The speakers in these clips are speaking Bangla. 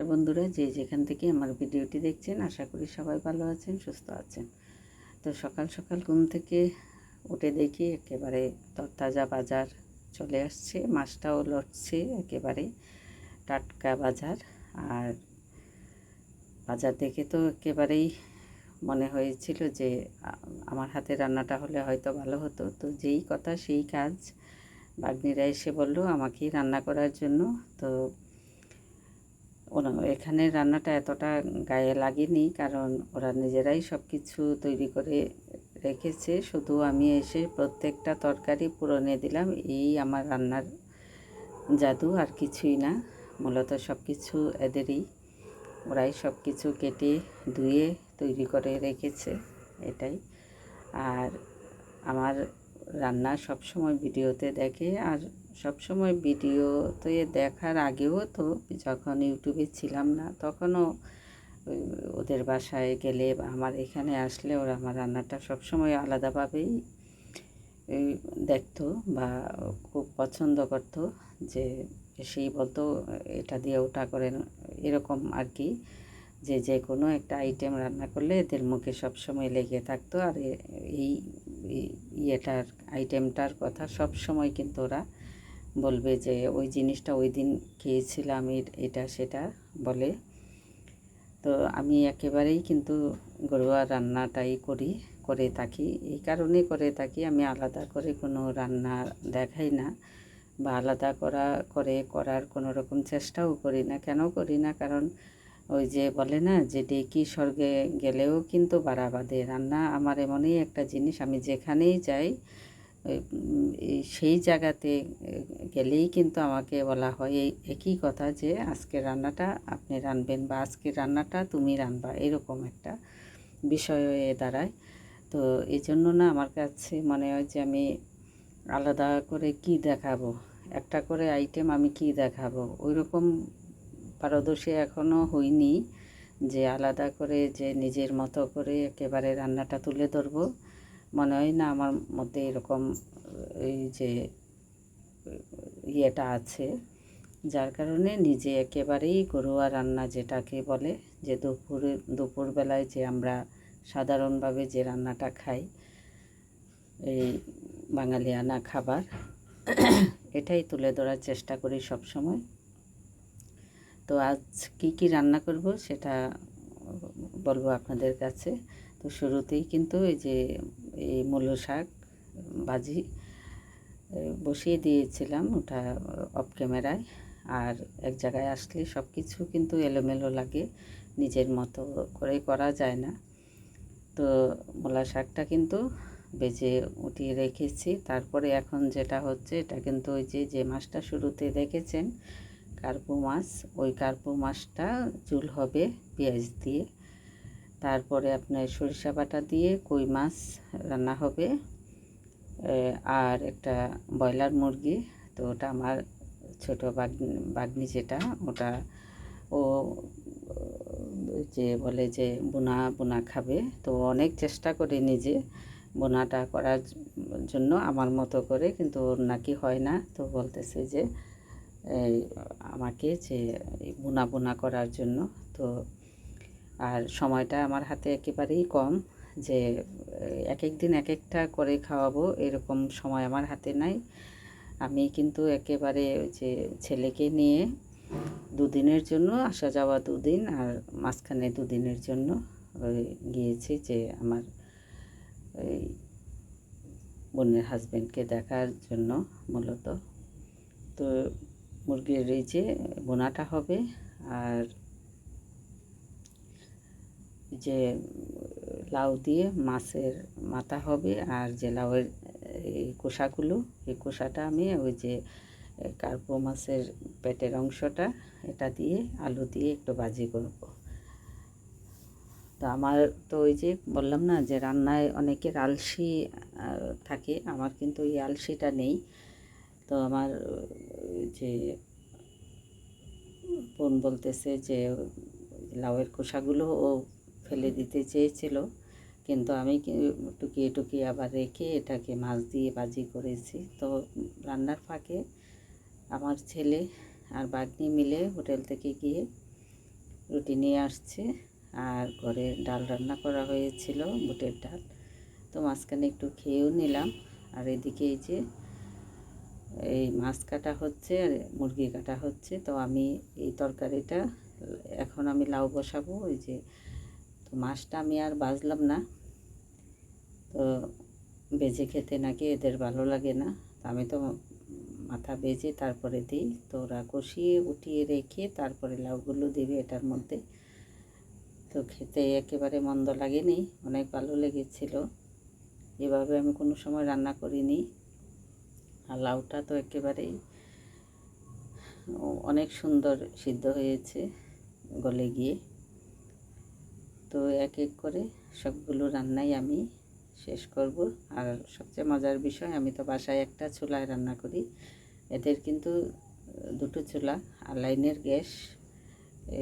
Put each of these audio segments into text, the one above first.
বন্ধুরা যে যেখান থেকে আমার ভিডিওটি দেখছেন, আশা করি সবাই ভালো আছেন, সুস্থ আছেন। তো সকাল সকাল ঘুম থেকে উঠে দেখি একেবারে তরতাজা বাজার চলে আসছে, মাছটাও লড়ছে একেবারে টাটকা বাজার। আর বাজার দেখে তো একেবারেই মনে হয়েছিল যে আমার হাতে রান্নাটা হলে হয়তো ভালো হতো। তো যেই কথা, সেই কাজ বাগ্নিরা এসে বলল আমাকেই রান্না করার জন্য। তো ওরা এখানে রান্নাটা এতটা গায়ে লাগেনি, কারণ ওরা নিজেরাই সব কিছু তৈরি করে রেখেছে। শুধু আমি এসে প্রত্যেকটা তরকারি পুরনে দিলাম, এই আমার রান্নার জাদু, আর কিছুই না। মূলত সব কিছু এদেরই। ওরাই সব কিছু কেটে ধুয়ে তৈরি করে রেখেছে, এটাই। আর আমার রান্না সব সময় ভিডিওতে দেখে, আর সব সময় ভিডিওতে দেখার আগেও তো যখন ইউটিউবে ছিলাম না, তখনও ওদের বাসায় গেলে আমার এখানে আসলে ওরা আমার রান্নাটা সব সময় আলাদাভাবেই দেখতো বা খুব পছন্দ করতো যে সেই বলতো এটা দিয়ে ওটা করেন এরকম আর কি। যে যে কোনো একটা আইটেম রান্না করলে এদের মুখে সব সময় লেগে থাকতো আর এ- এই ইয়েটার আইটেমটার কথা সব সময় কিন্তু ওরা বলবে যে, ওই জিনিসটা ওই দিন খেয়েছিলাম, এটা সেটা বলে। তো আমি একেবারেই কিন্তু ঘরোয়া রান্নাটাই করি, করে থাকি। এই কারণে করে থাকি, আমি আলাদা করে কোনো রান্না দেখাই না বা আলাদা করা, করে করার কোনো রকম চেষ্টাও করি না। কেন করি না? কারণ ওই যে বলে না যে, ডেকি স্বর্গে গেলেও কিন্তু বাড়া বাঁধে। রান্না আমার এমনই একটা জিনিস, আমি যেখানেই যাই সেই জায়গাতে গেলেই কিন্তু আমাকে বলা হয় এই একই কথা যে আজকের রান্নাটা আপনি রানবেন বা আজকের রান্নাটা তুমি রানবা, এরকম একটা বিষয় হয়ে দাঁড়ায়। তো এই জন্য না আমার কাছে মনে হয় যে আমি আলাদা করে কি দেখাবো, একটা করে আইটেম আমি কি দেখাবো ওই রকম পারদর্শী এখনও হইনি যে আলাদা করে যে নিজের মতো করে একেবারে রান্নাটা তুলে ধরবো। মনে হয় না আমার মধ্যে এরকম, এই যে, ইয়েটা আছে। যার কারণে নিজে একেবারেই ঘরোয়া রান্না যেটাকে বলে, যে দুপুরে, দুপুরবেলায় যে আমরা সাধারণভাবে যে রান্নাটা খাই, এই বাঙালিয়ানা খাবার, এটাই তুলে ধরার চেষ্টা করি সব সময় তো আজ কি কি রান্না করব সেটা বলব আপনাদের কাছে। তো শুরুতেই কিন্তু এই যে এই মূলো শাক, ভাজি বসিয়ে দিয়েছিলাম ওটা অফ ক্যামেরায় আর এক জায়গায় আসলে সব কিছু কিন্তু এলোমেলো লাগে, নিজের মতো করে করা যায় না। তো মূলা শাকটা কিন্তু বেজে উঠিয়ে রেখেছি। তারপরে এখন যেটা হচ্ছে, এটা কিন্তু ওই যে যে মাছটা শুরুতে দেখেছেন, কার্পু মাছ, ওই কার্পু মাছটা চুল হবে পেঁয়াজ দিয়ে। তারপরে আপনার সরিষা বাটা দিয়ে কই মাছ রান্না হবে আর একটা ব্রয়লার মুরগি। তো ওটা আমার ছোট বাগনি বাগনি যেটা, ওটা ও, যে বলে যে বোনা বোনা খাবে। তো অনেক চেষ্টা করে নিজে বোনাটা করার জন্য আমার মতো করে, কিন্তু ওর নাকি হয় না। তো বলতেছে যে আমাকে যে বোনা বোনা করার জন্য। তো আর সময়টা আমার হাতে একেবারেই কম যে এক এক দিন এক একটা করে খাওয়াবো এরকম সময় আমার হাতে নাই। আমি কিন্তু একেবারে যে ছেলেকে নিয়ে দুদিনের জন্য, আসা যাওয়া দুদিন আর মাঝখানে দুদিনের জন্য গিয়েছি যে আমার ওই বোনের হাজব্যান্ডকে দেখার জন্য মূলত। তো মুরগির এই যে বোনাটা হবে আর যে, লাউ দিয়ে মাছের মাথা হবে আর যে লাউয়ের, এই কোষাগুলো এই কোষাটা আমি ওই যে, কার্পো মাছের পেটের অংশটা, এটা দিয়ে আলু দিয়ে একটু ভাজি করব। তো আমার তো ওই যে বললাম না যে, রান্নায় অনেকের আলসি থাকে, আমার কিন্তু এই আলসিটা নেই। তো আমার যে, বোন বলতেছে যে, লাউয়ের খোসাগুলো ও ফেলে দিতে চেয়েছিল। কিন্তু আমি টুকিয়ে টুকিয়ে আবার রেখে এটাকে মাছ দিয়ে ভাজি করেছি। তো রান্নার ফাঁকে আমার ছেলে আর বাগনি মিলে হোটেল থেকে গিয়ে রুটি নিয়ে আসছে। আর ঘরে ডাল রান্না করা হয়েছিল, বুটের ডাল। তো মাঝখানে একটু খেয়েও নিলাম। আর এদিকে এই যে, এই মাছ কাটা হচ্ছে আর মুরগি কাটা হচ্ছে। তো আমি এই তরকারিটা, এখন আমি লাউ বসাবো। ওই যে তো মাছটা আমি আর বাজলাম না। তো বেজে খেতে নাকি এদের ভালো লাগে না। আমি তো মাথা বেজে তারপরে দিই। তো ওরা কষিয়ে, উঠিয়ে রেখে তারপরে লাউগুলো দেবে এটার মধ্যে। তো খেতে একেবারে মন্দ লাগেনি, অনেক ভালো লেগেছিল। এভাবে আমি কোনো সময় রান্না করিনি। আর লাউটা তো একেবারেই অনেক সুন্দর সিদ্ধ হয়েছে গলে গিয়ে। তো এক এক করে সবগুলো রান্নাই আমি শেষ করব। আর সবচেয়ে মজার বিষয়, আমি তো বাসায় একটা চুলায় রান্না করি। এদের কিন্তু দুটো চুলা, আর লাইনের গ্যাস,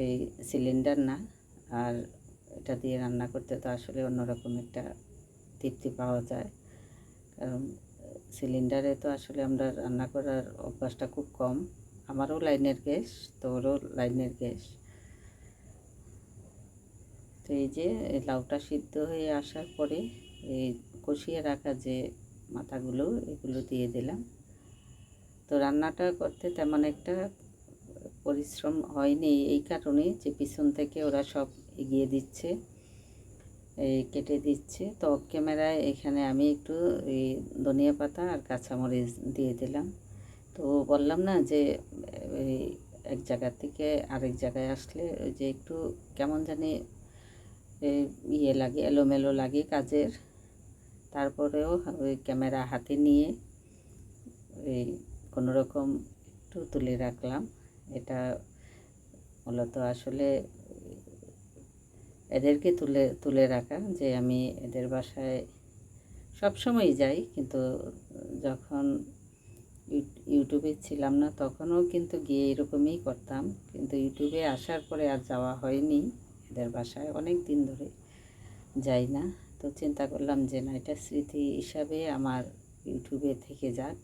এই সিলিন্ডার না। আর এটা দিয়ে রান্না করতে তো আসলে অন্যরকম একটা তৃপ্তি পাওয়া যায়। কারণ সিলিন্ডারে তো আসলে আমরা রান্না করার অভ্যাসটা খুব কম। আমারও লাইনের গ্যাস তো ওরও লাইনের গ্যাস। তো এই যে লাউটা সিদ্ধ হয়ে আসার পরে এই কষিয়ে রাখা যে মাথাগুলো, এগুলো দিয়ে দিলাম। তো রান্নাটা করতে তেমন একটা পরিশ্রম হয়নি, এই কারণে যে পিছন থেকে ওরা সব এগিয়ে দিচ্ছে এই কেটে দিচ্ছে। তো ক্যামেরায় এখানে আমি একটু এই ধনিয়া পাতা আর কাঁচামরিচ দিয়ে দিলাম। তো বললাম না যে এক জায়গা থেকে আরেক জায়গায় আসলে ওই যে একটু কেমন জানি ইয়ে লাগে, এলোমেলো লাগে কাজের। তারপরেও ওই ক্যামেরা হাতে নিয়ে এই কোনো রকম একটু তুলে রাখলাম। এটা মূলত আসলে এদেরকে তুলে তুলে রাখা যে আমি এদের বাসায় সবসময় যাই, কিন্তু যখন ইউটিউবে ছিলাম না তখনও কিন্তু গিয়ে এরকমই করতাম। কিন্তু ইউটিউবে আসার পরে আর যাওয়া হয়নি। এদের বাসায় অনেক দিন ধরে যাই না। তো চিন্তা করলাম যে না, এটা স্মৃতি হিসাবে আমার ইউটিউবে থেকে যাক।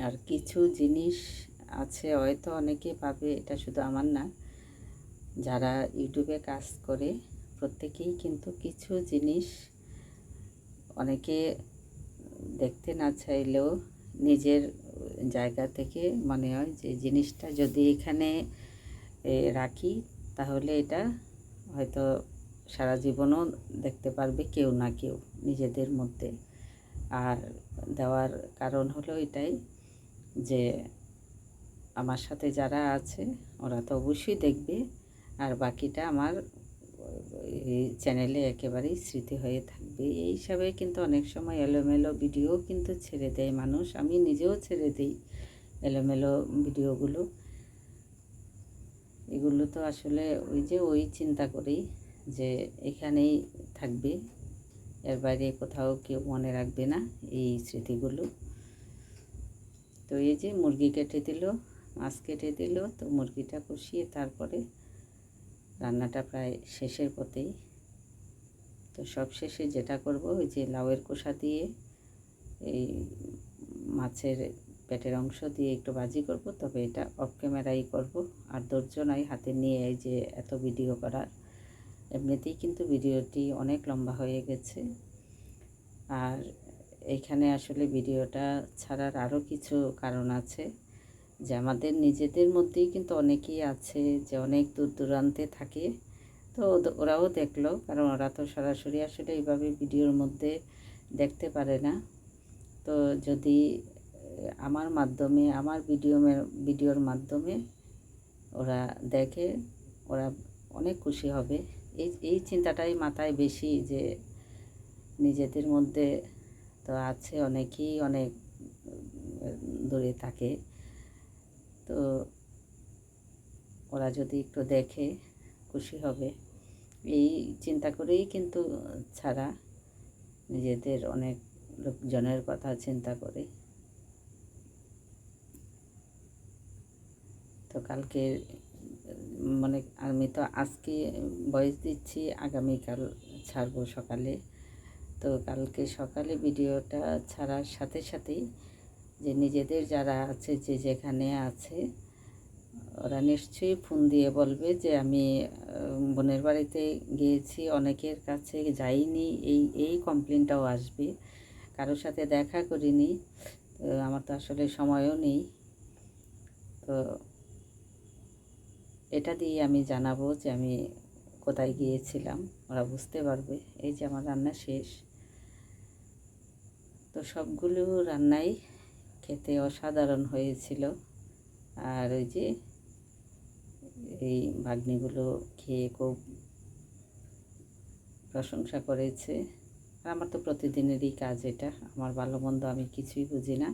আর কিছু জিনিস আছে, হয়তো অনেকে পাবে, এটা শুধু আমার না। যারা ইউটিউবে কাজ করে, প্রত্যেকেই কিন্তু কিছু জিনিস অনেকে দেখতে না চাইলেও নিজের জায়গা থেকে মনে হয় যে জিনিসটা যদি এখানে রাখি, তাহলে এটা হয়তো সারা জীবনও দেখতে পারবে কেউ না কেউ নিজেদের মধ্যে। আর দেওয়ার কারণ হলো এটাই যে আমার সাথে যারা আছে, ওরা তো অবশ্যই দেখবে। আর বাকিটা আমার এই চ্যানেলে একেবারেই স্মৃতি হয়ে থাকবে। এই হিসাবে কিন্তু অনেক সময় এলোমেলো ভিডিও কিন্তু ছেড়ে দেয় মানুষ। আমি নিজেও ছেড়ে দিই এলোমেলো ভিডিওগুলো। এগুলো তো আসলে ওই যে ওই চিন্তা করি যে এখানেই থাকবে। এর বাইরে কোথাও কেউ মনে রাখবে না এই স্মৃতিগুলো। তো এই যে মুরগি কেটে দিল, মাছ কেটে দিল, তো মুরগিটা কষিয়ে তারপরে রান্নাটা প্রায় শেষের পথেই। তো সব শেষে যেটা করব, ওই যে লাউয়ের কোষা দিয়ে, এই মাছের পেটের অংশ দিয়ে একটু ভাজি করব। তবে এটা অফ ক্যামেরাই করব। আর ধৈর্য নয় হাতে নিয়ে এই যে এত ভিডিও করার। এমনিতেই কিন্তু ভিডিওটি অনেক লম্বা হয়ে গেছে। আর এখানে আসলে ভিডিওটা ছাড়ার আরও কিছু কারণ আছে। যে আমাদের নিজেদের মধ্যেই কিন্তু অনেকেই আছে যে অনেক দূর দূরান্তে থাকে। তো ওরাও দেখল, কারণ ওরা তো সরাসরি আসলে এইভাবে ভিডিওর মধ্যে দেখতে পারে না। তো যদি, আমার মাধ্যমে, আমার ভিডিও ভিডিওর মাধ্যমে ওরা দেখে, ওরা অনেক খুশি হবে। এই এই চিন্তাটাই মাথায় বেশি যে নিজেদের মধ্যে তো আছে অনেকেই অনেক দূরে থাকে। তো ওরা যদি একটু দেখে খুশি হবে। এই চিন্তা করেই কিন্তু ছাড়া নিজেদের অনেক লোকজনের কথা চিন্তা করে। তো কালকে মানে আমি তো আজকে বয়স দিচ্ছি, আগামীকাল ছাড়বো সকালে। তো কালকে সকালে ভিডিওটা ছাড়ার সাথে সাথেই যে নিজেদের যারা আছে, যে যেখানে আছে, ওরা নিশ্চয়ই ফোন দিয়ে বলবে যে আমি বোনের বাড়িতে গিয়েছি, অনেকের কাছে যাইনি, এই এই কমপ্লেনটাও আসবে। কারোর সাথে দেখা করিনি, তো আমার তো আসলে সময়ও নেই। তো এটা দিয়ে আমি জানাব যে আমি কোথায় গিয়েছিলাম, ওরা বুঝতে পারবে। এই যে আমার রান্না শেষ। তো সবগুলো রান্নাই খেতে অসাধারণ হয়েছিল। আর ওই যে এই ভাগ্নিগুলো খেয়ে খুব প্রশংসা করেছে। আর আমার তো প্রতিদিনেরই কাজ এটা। আমার ভালো মন্দ আমি কিছুই বুঝি না।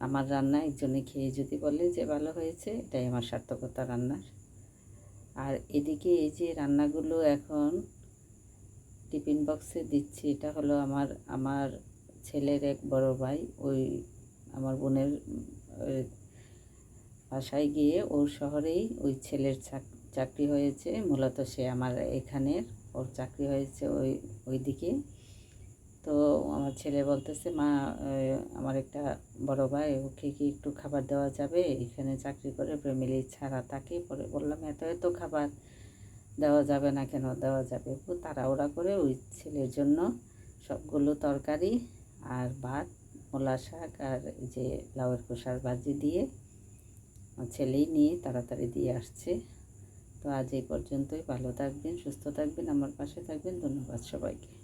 আমার রান্না একজনে খেয়ে যদি বলে যে ভালো হয়েছে, এটাই আমার সার্থকতা রান্নার। আর এদিকে এই যে রান্নাগুলো এখন টিফিন বক্সে দিচ্ছি, এটা হলো আমার আমার ছেলের এক বড় ভাই, ওই আমার বোনের বাসায় গিয়ে ওর শহরেই ওই ছেলের চাকরি হয়েছে। মূলত সে আমার এখানের, ওর চাকরি হয়েছে ওই ওই দিকে তো আমার ছেলে বলতেছে, মা আমার একটা বড় ভাই, ওকে কি একটু খাবার দেওয়া যাবে? এখানে চাকরি করে ফ্যামিলি ছাড়া থাকে। পরে বললাম, এত এত খাবার দেওয়া যাবে না কেন? দেওয়া যাবে। তাড়াহুড়া করে ওই ছেলের জন্য সবগুলো তরকারি আর ভাত মূলা শাক আর যে লাউয়ের খোসার ভাজি দিয়ে ছেলেই নিয়ে তাড়াতাড়ি দিয়ে আসছে। তো আজ এই পর্যন্তই। ভালো থাকবেন, সুস্থ থাকবেন, আমার পাশে থাকবেন। ধন্যবাদ সবাইকে।